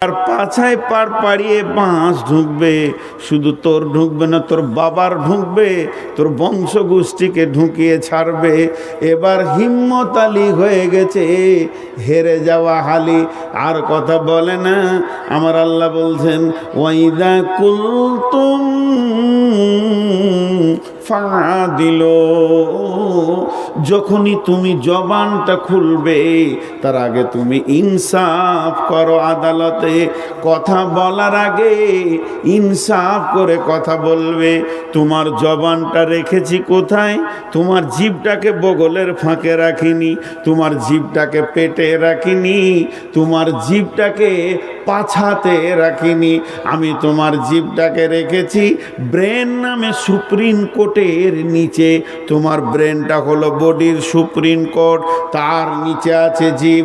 আর পাছায় পার পাড়িয়ে বাঁশ ঢুকবে। শুধু তোর ঢুকবে না, তোর বাবার ঢুকবে, তোর বংশ গোষ্ঠীকে ঢুকিয়ে ছাড়বে। এবার হিম্মত আলী হয়ে গেছে, হেরে যাওয়া হালি। আর কথা বলে না, আমার আল্লাহ বলছেন, ওয়াইদা কুলতুম দিল। যখনই তুমি জবানটা খুলবে, তার আগে তুমি ইনসাফ করো আদালতে। কথা বলার আগে ইনসাফ করে কথা বলবে। তোমার জবানটা রেখেছি কোথায়? তোমার জিভটাকে বগলের ফাঁকে রাখিনি, তোমার জিভটাকে পেটে রাখিনি, তোমার জিভটাকে পাছাতে রাখিনি। আমি তোমার জিভটাকে রেখেছি ব্রেন নামে সুপ্রিম কোর্টের নিচে। তোমার ব্রেনটা হলো বডির সুপ্রিম কোর্ট তার নিচে আছে জীব।